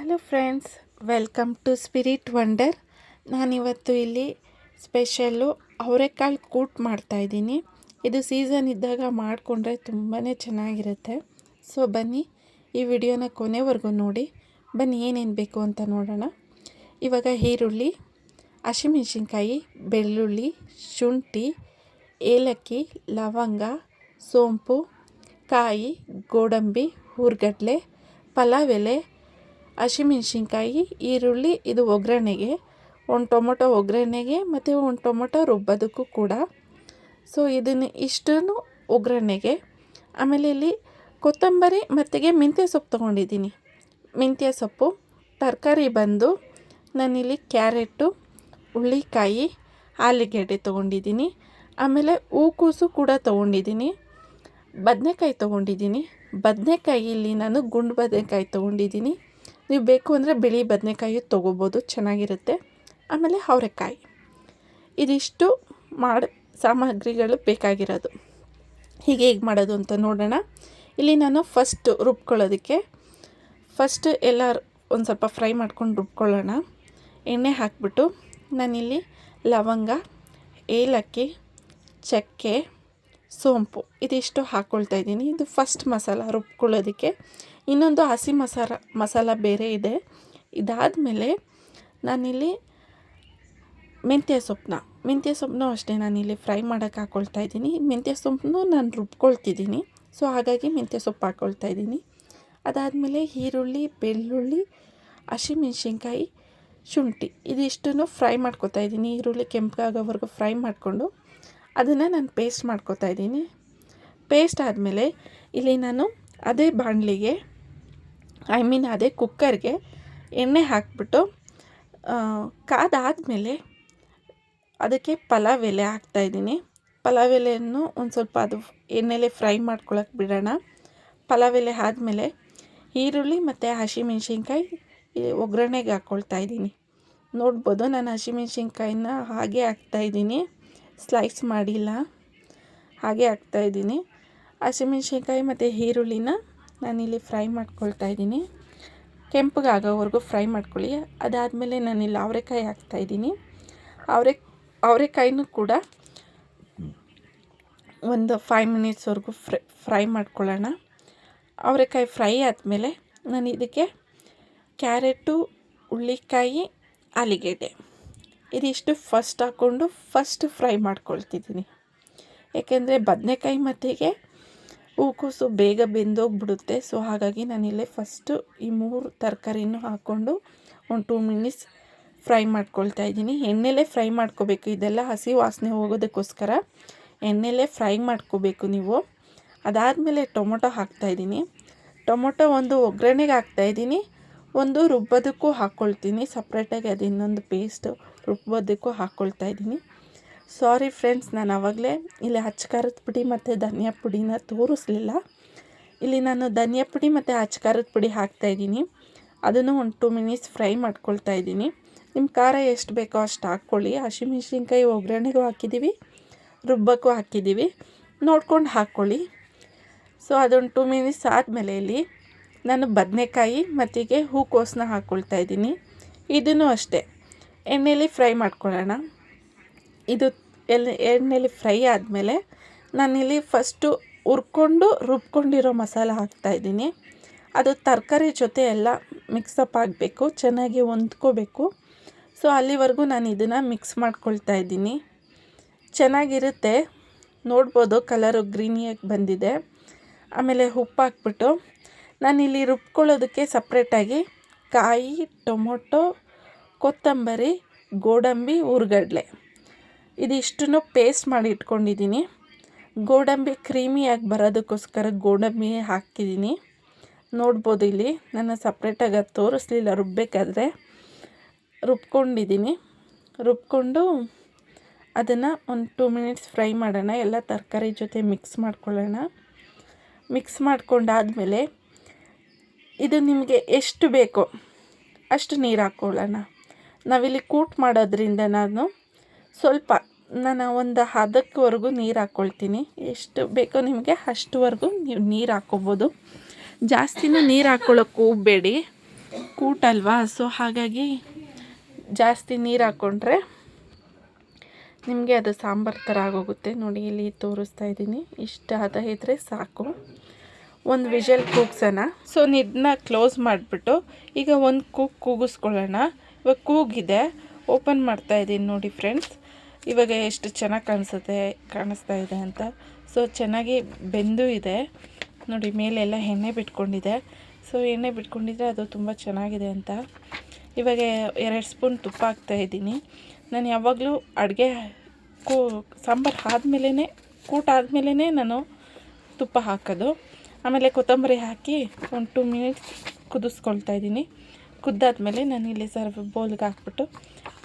Hello friends welcome to spirit wonder ನಾನಿವತ್ತು ಇಲ್ಲಿ special ಅವರೆಕಾಳು ಕೂಟ್ ಮಾಡ್ತಾಯಿದ್ದೀನಿ ಇದು ಸೀಸನ್ ಇದ್ದಾಗ ಮಾಡಿಕೊಂಡ್ರೆ ತುಂಬಾ ಚೆನ್ನಾಗಿರುತ್ತೆ. ಸೊ ಬನ್ನಿ ಈ ವಿಡಿಯೋನ ಕೊನೆವರೆಗೂ ನೋಡಿ. ಬನ್ನಿ, ಏನೇನು ಬೇಕು ಅಂತ ನೋಡೋಣ. ಇವಾಗ ಈರುಳ್ಳಿ, ಹಸಿಮೆಣ್ಸಿನ್ಕಾಯಿ, ಬೆಳ್ಳುಳ್ಳಿ, ಶುಂಠಿ, ಏಲಕ್ಕಿ, ಲವಂಗ, ಸೋಂಪು, ಕಾಯಿ, ಗೋಡಂಬಿ, ಹುರ್ಗಡ್ಲೆ, ಪಲಾವ್ ಎಲೆ ಹಸಿಮೆಣ್ಸಿನ್ಕಾಯಿ, ಈರುಳ್ಳಿ, ಇದು ಒಗ್ಗರಣೆಗೆ. ಒಂದು ಟೊಮೊಟೊ ಒಗ್ಗರಣೆಗೆ ಮತ್ತು ಒಂದು ಟೊಮೊಟೊ ರುಬ್ಬೋದಕ್ಕೂ ಕೂಡ. ಸೊ ಇದನ್ನು ಇಷ್ಟನ್ನು ಒಗ್ಗರಣೆಗೆ. ಆಮೇಲೆ ಇಲ್ಲಿ ಕೊತ್ತಂಬರಿ ಮತ್ತಿಗೆ ಮೆಂತ್ಯ ಸೊಪ್ಪು ತೊಗೊಂಡಿದ್ದೀನಿ. ಮೆಂತ್ಯ ಸೊಪ್ಪು, ತರಕಾರಿ ಬಂದು, ನಾನಿಲ್ಲಿ ಕ್ಯಾರೆಟು ಹುಳ್ಳಿಕಾಯಿ ಆಲೂಗೆಡ್ಡೆ ತೊಗೊಂಡಿದ್ದೀನಿ. ಆಮೇಲೆ ಹೂಕೋಸು ಕೂಡ ತೊಗೊಂಡಿದ್ದೀನಿ. ಬದನೆಕಾಯಿ ತೊಗೊಂಡಿದ್ದೀನಿ. ಬದನೆಕಾಯಿ ಇಲ್ಲಿ ನಾನು ಗುಂಡು ಬದನೆಕಾಯಿ ತೊಗೊಂಡಿದ್ದೀನಿ. ನೀವು ಬೇಕು ಅಂದರೆ ಬಿಳಿ ಬದನೆಕಾಯಿ ತೊಗೋಬೋದು, ಚೆನ್ನಾಗಿರುತ್ತೆ. ಆಮೇಲೆ ಅವರೆಕಾಯಿ. ಇದಿಷ್ಟು ಮಾಡಿ, ಸಾಮಗ್ರಿಗಳು ಬೇಕಾಗಿರೋದು. ಹೀಗೆ ಹೇಗೆ ಮಾಡೋದು ಅಂತ ನೋಡೋಣ. ಇಲ್ಲಿ ನಾನು ಫಸ್ಟ್ ರುಬ್ಕೊಳ್ಳೋದಕ್ಕೆ ಫಸ್ಟ್ ಎಲ್ಲ ಒಂದು ಸ್ವಲ್ಪ ಫ್ರೈ ಮಾಡ್ಕೊಂಡು ರುಬ್ಕೊಳ್ಳೋಣ. ಎಣ್ಣೆ ಹಾಕಿಬಿಟ್ಟು ನಾನಿಲ್ಲಿ ಲವಂಗ, ಏಲಕ್ಕಿ, ಚಕ್ಕೆ ಸೋಂಪು. ಇದಿಷ್ಟು ಹಾಕ್ಕೊಳ್ತಾ ಇದ್ದೀನಿ. ಇದು ಫಸ್ಟ್ ಮಸಾಲ ರುಬ್ಕೊಳ್ಳೋದಕ್ಕೆ. ಇನ್ನೊಂದು ಹಸಿ ಮಸಾಲ ಮಸಾಲ ಬೇರೆ ಇದೆ. ಇದಾದಮೇಲೆ ನಾನಿಲ್ಲಿ ಮೆಂತ್ಯ ಸೊಪ್ಪನ್ನ ಮೆಂತ್ಯ ಸೊಪ್ಪನ್ನು ಅಷ್ಟೇ ನಾನಿಲ್ಲಿ ಫ್ರೈ ಮಾಡೋಕ್ಕೆ ಹಾಕ್ಕೊಳ್ತಾ ಇದ್ದೀನಿ. ಮೆಂತ್ಯ ಸೊಪ್ಪನ್ನು ನಾನು ರುಬ್ಕೊಳ್ತಿದ್ದೀನಿ. ಸೊ ಹಾಗಾಗಿ ಮೆಂತ್ಯ ಸೊಪ್ಪು ಹಾಕ್ಕೊಳ್ತಾ ಇದ್ದೀನಿ. ಅದಾದಮೇಲೆ ಈರುಳ್ಳಿ, ಬೆಳ್ಳುಳ್ಳಿ, ಹಸಿಮೆಣ್ಸಿನ್ಕಾಯಿ, ಶುಂಠಿ. ಇದಿಷ್ಟನ್ನು ಫ್ರೈ ಮಾಡ್ಕೊತಾ ಇದ್ದೀನಿ. ಈರುಳ್ಳಿ ಕೆಂಪಗಾಗೋವರೆಗೂ ಫ್ರೈ ಮಾಡಿಕೊಂಡು. ಅದನ್ನು ನಾನು ಪೇಸ್ಟ್ ಮಾಡ್ಕೋತಾ ಇದ್ದೀನಿ. ಪೇಸ್ಟ್ ಆದಮೇಲೆ ಇಲ್ಲಿ ನಾನು ಅದೇ ಬಾಣಲಿಗೆ ಐ ಮೀನ್ ಅದೇ ಕುಕ್ಕರ್ಗೆ ಎಣ್ಣೆ ಹಾಕಿಬಿಟ್ಟು ಕಾದಾದಮೇಲೆ ಅದಕ್ಕೆ ಪಲಾವ್ ಎಲೆ ಹಾಕ್ತಾಯಿದ್ದೀನಿ ಪಲಾವ್ ಎಲೆಯನ್ನು ಒಂದು ಸ್ವಲ್ಪ ಅದು ಎಣ್ಣೆಲೆ ಫ್ರೈ ಮಾಡ್ಕೊಳಕ್ಕೆ ಬಿಡೋಣ. ಪಲಾವ್ ಎಲೆ ಆದಮೇಲೆ ಈರುಳ್ಳಿ ಮತ್ತು ಹಸಿಮೆಣ್ಸಿನ್ಕಾಯಿ ಒಗ್ಗರಣೆಗೆ ಹಾಕ್ಕೊಳ್ತಾ ಇದ್ದೀನಿ. ನೋಡ್ಬೋದು, ನಾನು ಹಸಿಮೆಣ್ಸಿನ್ಕಾಯಿನ ಹಾಗೆ ಹಾಕ್ತಾಯಿದ್ದೀನಿ ಸ್ಲೈಸ್ ಮಾಡಿಲ್ಲ. ಹಾಗೆ ಹಾಕ್ತಾ ಇದ್ದೀನಿ. ಹಸಿಮೆಣ್ಸಿನ್ಕಾಯಿ ಮತ್ತು ಈರುಳ್ಳಿನ ನಾನಿಲ್ಲಿ ಫ್ರೈ ಮಾಡ್ಕೊಳ್ತಾ ಇದ್ದೀನಿ. ಕೆಂಪಗಾಗೋವರೆಗೂ ಫ್ರೈ ಮಾಡ್ಕೊಳ್ಳಿ. ಅದಾದಮೇಲೆ ನಾನಿಲ್ಲಿ ಅವರೆಕಾಯಿ ಹಾಕ್ತಾಯಿದ್ದೀನಿ ಅವರೆ, ಅವರೆಕಾಯಿನೂ ಕೂಡ ಒಂದು ಫೈವ್ ಮಿನಿಟ್ಸ್ವರೆಗೂ ಫ್ರೈ ಫ್ರೈ ಮಾಡ್ಕೊಳ್ಳೋಣ. ಅವರೆಕಾಯಿ ಫ್ರೈ ಆದಮೇಲೆ ನಾನು ಇದಕ್ಕೆ ಕ್ಯಾರೆಟು ಹುಳ್ಳಿಕಾಯಿ ಆಲೂಗೆಡ್ಡೆ. ಇದಿಷ್ಟು ಫಸ್ಟ್ ಹಾಕ್ಕೊಂಡು ಫಸ್ಟ್ ಫ್ರೈ ಮಾಡ್ಕೊಳ್ತಿದ್ದೀನಿ. ಏಕೆಂದರೆ ಬದನೆಕಾಯಿ ಮತ್ತಿಗೆ ಹೂಕೋಸು ಬೇಗ ಬೆಂದೋಗ್ಬಿಡುತ್ತೆ. ಸೊ ಹಾಗಾಗಿ ನಾನಿಲ್ಲೇ ಫಸ್ಟು ಈ ಮೂರು ತರಕಾರಿನೂ ಹಾಕ್ಕೊಂಡು ಒಂದು ಟೂ ಮಿನಿಟ್ಸ್ ಫ್ರೈ ಮಾಡ್ಕೊಳ್ತಾ ಇದ್ದೀನಿ. ಎಣ್ಣೆಲೇ ಫ್ರೈ ಮಾಡ್ಕೋಬೇಕು. ಇದೆಲ್ಲ ಹಸಿ ವಾಸನೆ ಹೋಗೋದಕ್ಕೋಸ್ಕರ ಎಣ್ಣೆಲೇ ಫ್ರೈ ಮಾಡ್ಕೋಬೇಕು ನೀವು. ಅದಾದಮೇಲೆ ಟೊಮೊಟೊ ಹಾಕ್ತಾಯಿದ್ದೀನಿ ಟೊಮೊಟೊ ಒಂದು ಒಗ್ಗರಣೆಗೆ ಹಾಕ್ತಾಯಿದ್ದೀನಿ ಒಂದು ರುಬ್ಬೋದಕ್ಕೂ ಹಾಕ್ಕೊಳ್ತೀನಿ. ಸಪ್ರೇಟಾಗಿ ಅದು ಇನ್ನೊಂದು ಪೇಸ್ಟು ರುಬ್ಬೋದಕ್ಕೂ ಹಾಕ್ಕೊಳ್ತಾ ಇದ್ದೀನಿ. ಸಾರಿ ಫ್ರೆಂಡ್ಸ್ ನಾನು ಆವಾಗಲೇ ಇಲ್ಲಿ ಖಾರದ ಪುಡಿ ಮತ್ತು ಧನಿಯಾ ಪುಡಿನ ತೋರಿಸ್ಲಿಲ್ಲ. ಇಲ್ಲಿ ನಾನು ಧನಿಯಾ ಪುಡಿ ಮತ್ತು ಖಾರದ ಪುಡಿ ಹಾಕ್ತಾಯಿದ್ದೀನಿ ಅದನ್ನು ಒಂದು ಟೂ ಮಿನಿಟ್ಸ್ ಫ್ರೈ ಮಾಡ್ಕೊಳ್ತಾ ಇದ್ದೀನಿ. ನಿಮ್ಮ ಖಾರ ಎಷ್ಟು ಬೇಕೋ ಅಷ್ಟು ಹಾಕ್ಕೊಳ್ಳಿ. ಹಸಿಮೆಣ್ಸಿನ್ಕಾಯಿ ಒಗ್ಗರಣೆಗೂ ಹಾಕಿದ್ದೀವಿ ರುಬ್ಬಕ್ಕೂ ಹಾಕಿದ್ದೀವಿ ನೋಡ್ಕೊಂಡು ಹಾಕ್ಕೊಳ್ಳಿ. ಸೊ ಅದೊಂದು ಟೂ ಮಿನಿಟ್ಸ್ ಆದಮೇಲೆ ಇಲ್ಲಿ ನಾನು ಬದನೆಕಾಯಿ ಮತ್ತಿಗೆ ಹೂಕೋಸನ್ನ ಹಾಕ್ಕೊಳ್ತಾ ಇದ್ದೀನಿ. ಇದನ್ನು ಅಷ್ಟೇ. ಎಣ್ಣೆಯಲ್ಲಿ ಫ್ರೈ ಮಾಡ್ಕೊಳ್ಳೋಣ. ಇದು ಎಲ್ಲಿ ಎಣ್ಣೆಲಿ ಫ್ರೈ ಆದಮೇಲೆ ನಾನಿಲ್ಲಿ ಫಸ್ಟು ಹುರ್ಕೊಂಡು ರುಬ್ಕೊಂಡಿರೋ ಮಸಾಲ ಹಾಕ್ತಾಯಿದ್ದೀನಿ ಅದು ತರಕಾರಿ ಜೊತೆ ಎಲ್ಲ ಮಿಕ್ಸಪ್ ಆಗಬೇಕು, ಚೆನ್ನಾಗಿ ಹೊಂದ್ಕೋಬೇಕು. ಸೊ ಅಲ್ಲಿವರೆಗೂ ನಾನು ಇದನ್ನು ಮಿಕ್ಸ್ ಮಾಡ್ಕೊಳ್ತಾ ಇದ್ದೀನಿ. ಚೆನ್ನಾಗಿರುತ್ತೆ. ನೋಡ್ಬೋದು ಕಲರು ಗ್ರೀನಿಯಾಗಿ ಬಂದಿದೆ. ಆಮೇಲೆ ಉಪ್ಪು ಹಾಕ್ಬಿಟ್ಟು ನಾನಿಲ್ಲಿ ರುಬ್ಕೊಳ್ಳೋದಕ್ಕೆ ಸಪ್ರೇಟಾಗಿ ಕಾಯಿ, ಟೊಮೊಟೊ ಕೊತ್ತಂಬರಿ, ಗೋಡಂಬಿ ಹುರ್ಗಡ್ಲೆ ಇದಿಷ್ಟನ್ನು ಪೇಸ್ಟ್ ಮಾಡಿ ಇಟ್ಕೊಂಡಿದ್ದೀನಿ. ಗೋಡಂಬಿ ಕ್ರೀಮಿಯಾಗಿ ಬರೋದಕ್ಕೋಸ್ಕರ ಗೋಡಂಬಿ ಹಾಕಿದ್ದೀನಿ. ನೋಡ್ಬೋದು ಇಲ್ಲಿ ನನ್ನ ಸಪ್ರೇಟಾಗಿ ಅದು ತೋರಿಸ್ಲಿಲ್ಲ ರುಬ್ಬಬೇಕಾದ್ರೆ ರುಬ್ಕೊಂಡಿದ್ದೀನಿ. ರುಬ್ಕೊಂಡು ಅದನ್ನು ಒಂದು ಟೂ ಮಿನಿಟ್ಸ್ ಫ್ರೈ ಮಾಡೋಣ. ಎಲ್ಲ ತರಕಾರಿ ಜೊತೆ ಮಿಕ್ಸ್ ಮಾಡ್ಕೊಳ್ಳೋಣ. ಮಿಕ್ಸ್ ಮಾಡ್ಕೊಂಡಾದಮೇಲೆ ಇದು ನಿಮಗೆ ಎಷ್ಟು ಬೇಕೋ ಅಷ್ಟು ನೀರು ಹಾಕ್ಕೊಳ್ಳೋಣ. ನಾವಿಲ್ಲಿ ಕೂಟ್ ಮಾಡೋದ್ರಿಂದ ನಾನು ಸ್ವಲ್ಪ ನಾನು ಒಂದು ಹದಕ್ಕವರೆಗೂ ನೀರು ಹಾಕ್ಕೊಳ್ತೀನಿ ಎಷ್ಟು ಬೇಕೋ ನಿಮಗೆ ಅಷ್ಟುವರೆಗೂ ನೀವು ನೀರು ಹಾಕ್ಕೊಬೋದು ಜಾಸ್ತಿನೂ ನೀರು ಹಾಕ್ಕೊಳ್ಳೋಕೆ ಹೋಗಬೇಡಿ ಕೂಟಲ್ವಾ ಸೊ ಹಾಗಾಗಿ ಜಾಸ್ತಿ ನೀರು ಹಾಕ್ಕೊಂಡ್ರೆ ನಿಮಗೆ ಅದು ಸಾಂಬಾರು ಥರ ಆಗೋಗುತ್ತೆ. ನೋಡಿ, ಇಲ್ಲಿ ತೋರಿಸ್ತಾ ಇದ್ದೀನಿ. ಇಷ್ಟು ಹದ ಇದ್ದರೆ ಸಾಕು. ಒಂದು ವಿಷಲ್ ಕೂಗ್ಸೋಣ. ಸೊ ನಿದ್ನ ಕ್ಲೋಸ್ ಮಾಡಿಬಿಟ್ಟು ಈಗ ಒಂದು ಕೂಗ್ ಕೂಗಿಸ್ಕೊಳ್ಳೋಣ. ಇವಾಗ ಕೂಗಿದೆ. ಓಪನ್ ಮಾಡ್ತಾ ಇದ್ದೀನಿ ನೋಡಿ ಫ್ರೆಂಡ್ಸ್ ಇವಾಗ ಎಷ್ಟು ಚೆನ್ನಾಗಿ ಕಾಣಿಸುತ್ತೆ, ಕಾಣಿಸ್ತಾ ಇದೆ ಅಂತ. ಸೊ ಚೆನ್ನಾಗಿ ಬೆಂದು ಇದೆ. ನೋಡಿ, ಮೇಲೆಲ್ಲ ಎಣ್ಣೆ ಬಿಟ್ಕೊಂಡಿದೆ. ಸೊ ಎಣ್ಣೆ ಬಿಟ್ಕೊಂಡಿದ್ರೆ ಅದು ತುಂಬ ಚೆನ್ನಾಗಿದೆ ಅಂತ. ಇವಾಗ ಎರಡು ಸ್ಪೂನ್ ತುಪ್ಪ ಹಾಕ್ತಾ ಇದ್ದೀನಿ. ನಾನು ಯಾವಾಗಲೂ ಅಡುಗೆ ಕೂ, ಸಾಂಬಾರು ಆದಮೇಲೇ ಕೂಟ ಆದಮೇಲೆ ನಾನು ತುಪ್ಪ ಹಾಕೋದು. ಆಮೇಲೆ ಕೊತ್ತಂಬರಿ ಹಾಕಿ ಒಂದು ಟೂ ಮಿನಿಟ್ಸ್ ಕುದಿಸ್ಕೊಳ್ತಾ ಇದ್ದೀನಿ. ಕುದ್ದಾದ್ಮೇಲೆ ನಾನು ಇಲ್ಲಿ ಸರ್ವ್ ಬೌಲ್ಗೆ ಹಾಕ್ಬಿಟ್ಟು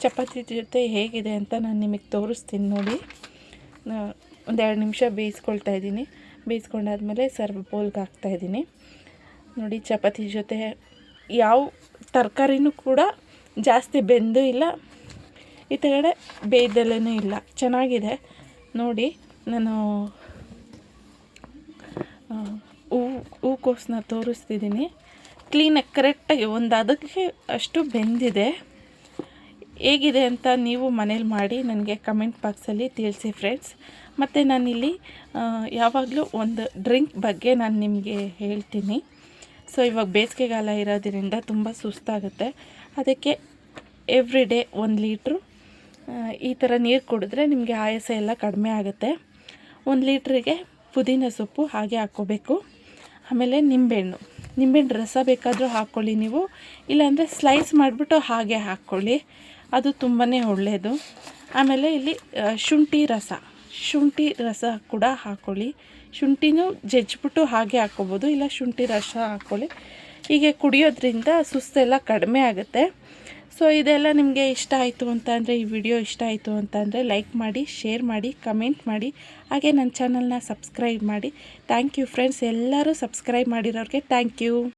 ಚಪಾತಿ ಜೊತೆ ಹೇಗಿದೆ ಅಂತ ನಾನು ನಿಮಗೆ ತೋರಿಸ್ತೀನಿ ನೋಡಿ. ಒಂದೆರಡು ನಿಮಿಷ ಬೇಯಿಸ್ಕೊಳ್ತಾ ಇದ್ದೀನಿ. ಬೇಯಿಸ್ಕೊಂಡಾದ್ಮೇಲೆ ಸರ್ವ್ ಬೌಲ್ಗೆ ಹಾಕ್ತಾಯಿದ್ದೀನಿ ನೋಡಿ ಚಪಾತಿ ಜೊತೆ ಯಾವ ತರಕಾರಿನೂ ಕೂಡ ಜಾಸ್ತಿ ಬೆಂದು ಇಲ್ಲ. ಈ ಕಡೆ ಬೇಯ್ದಲ್ಲೇ ಇಲ್ಲ. ಚೆನ್ನಾಗಿದೆ. ನೋಡಿ ನಾನು ಹೂ ಹೂಕೋಸನ್ನ ತೋರಿಸ್ತಿದ್ದೀನಿ. ಕ್ಲೀನಾಗಿ ಕರೆಕ್ಟಾಗಿ ಒಂದು ಅದಕ್ಕೆ ಅಷ್ಟು ಬೆಂದಿದೆ. ಹೇಗಿದೆ ಅಂತ ನೀವು ಮನೇಲಿ ಮಾಡಿ ನನಗೆ ಕಮೆಂಟ್ ಬಾಕ್ಸಲ್ಲಿ ತಿಳಿಸಿ ಫ್ರೆಂಡ್ಸ್ ಮತ್ತು ನಾನಿಲ್ಲಿ ಯಾವಾಗಲೂ ಒಂದು ಡ್ರಿಂಕ್ ಬಗ್ಗೆ ನಾನು ನಿಮಗೆ ಹೇಳ್ತೀನಿ. ಸೊ ಇವಾಗ ಬೇಸಿಗೆಗಾಲ ಇರೋದ್ರಿಂದ ತುಂಬ ಸುಸ್ತಾಗುತ್ತೆ. ಅದಕ್ಕೆ ಎವ್ರಿ ಡೇ ಒಂದು ಲೀಟ್ರು ಈ ಥರ ನೀರು ಕುಡಿದ್ರೆ ನಿಮಗೆ ಆಯಾಸ ಎಲ್ಲ ಕಡಿಮೆ ಆಗುತ್ತೆ. ಒಂದು ಲೀಟ್ರಿಗೆ ಪುದೀನ ಸೊಪ್ಪು ಹಾಗೆ ಹಾಕ್ಕೋಬೇಕು. ಆಮೇಲೆ ನಿಂಬೆಹಣ್ಣು. ನಿಂಬೆಹಣ್ಣು ರಸ ಬೇಕಾದರೂ ಹಾಕ್ಕೊಳ್ಳಿ ನೀವು. ಇಲ್ಲಾಂದರೆ ಸ್ಲೈಸ್ ಮಾಡಿಬಿಟ್ಟು ಹಾಗೆ ಹಾಕ್ಕೊಳ್ಳಿ. ಅದು ತುಂಬಾ ಒಳ್ಳೆಯದು ಆಮೇಲೆ ಇಲ್ಲಿ ಶುಂಠಿ ರಸ. ಶುಂಠಿ ರಸ ಕೂಡ ಹಾಕ್ಕೊಳ್ಳಿ. ಶುಂಠಿನೂ ಜಜ್ಜಿಬಿಟ್ಟು ಹಾಗೆ ಹಾಕ್ಕೊಬೋದು. ಇಲ್ಲ, ಶುಂಠಿ ರಸ ಹಾಕ್ಕೊಳ್ಳಿ. ಹೀಗೆ ಕುಡಿಯೋದ್ರಿಂದ ಸುಸ್ತೆಲ್ಲ ಕಡಿಮೆ ಆಗುತ್ತೆ. ಸೊ ಇದೆಲ್ಲ ನಿಮಗೆ ಇಷ್ಟ ಆಯಿತು ಅಂತ ಅಂದರೆ ಈ ವಿಡಿಯೋ ಇಷ್ಟ ಆಯಿತು ಅಂತ ಅಂದರೆ ಲೈಕ್ ಮಾಡಿ ಶೇರ್ ಮಾಡಿ ಕಮೆಂಟ್ ಮಾಡಿ, ಹಾಗೆ ನನ್ನ ಚಾನಲ್ನ ಸಬ್ಸ್ಕ್ರೈಬ್ ಮಾಡಿ. ಥ್ಯಾಂಕ್ ಯು ಫ್ರೆಂಡ್ಸ್ ಎಲ್ಲರೂ ಸಬ್ಸ್ಕ್ರೈಬ್ ಮಾಡಿರೋರಿಗೆ ಥ್ಯಾಂಕ್ ಯು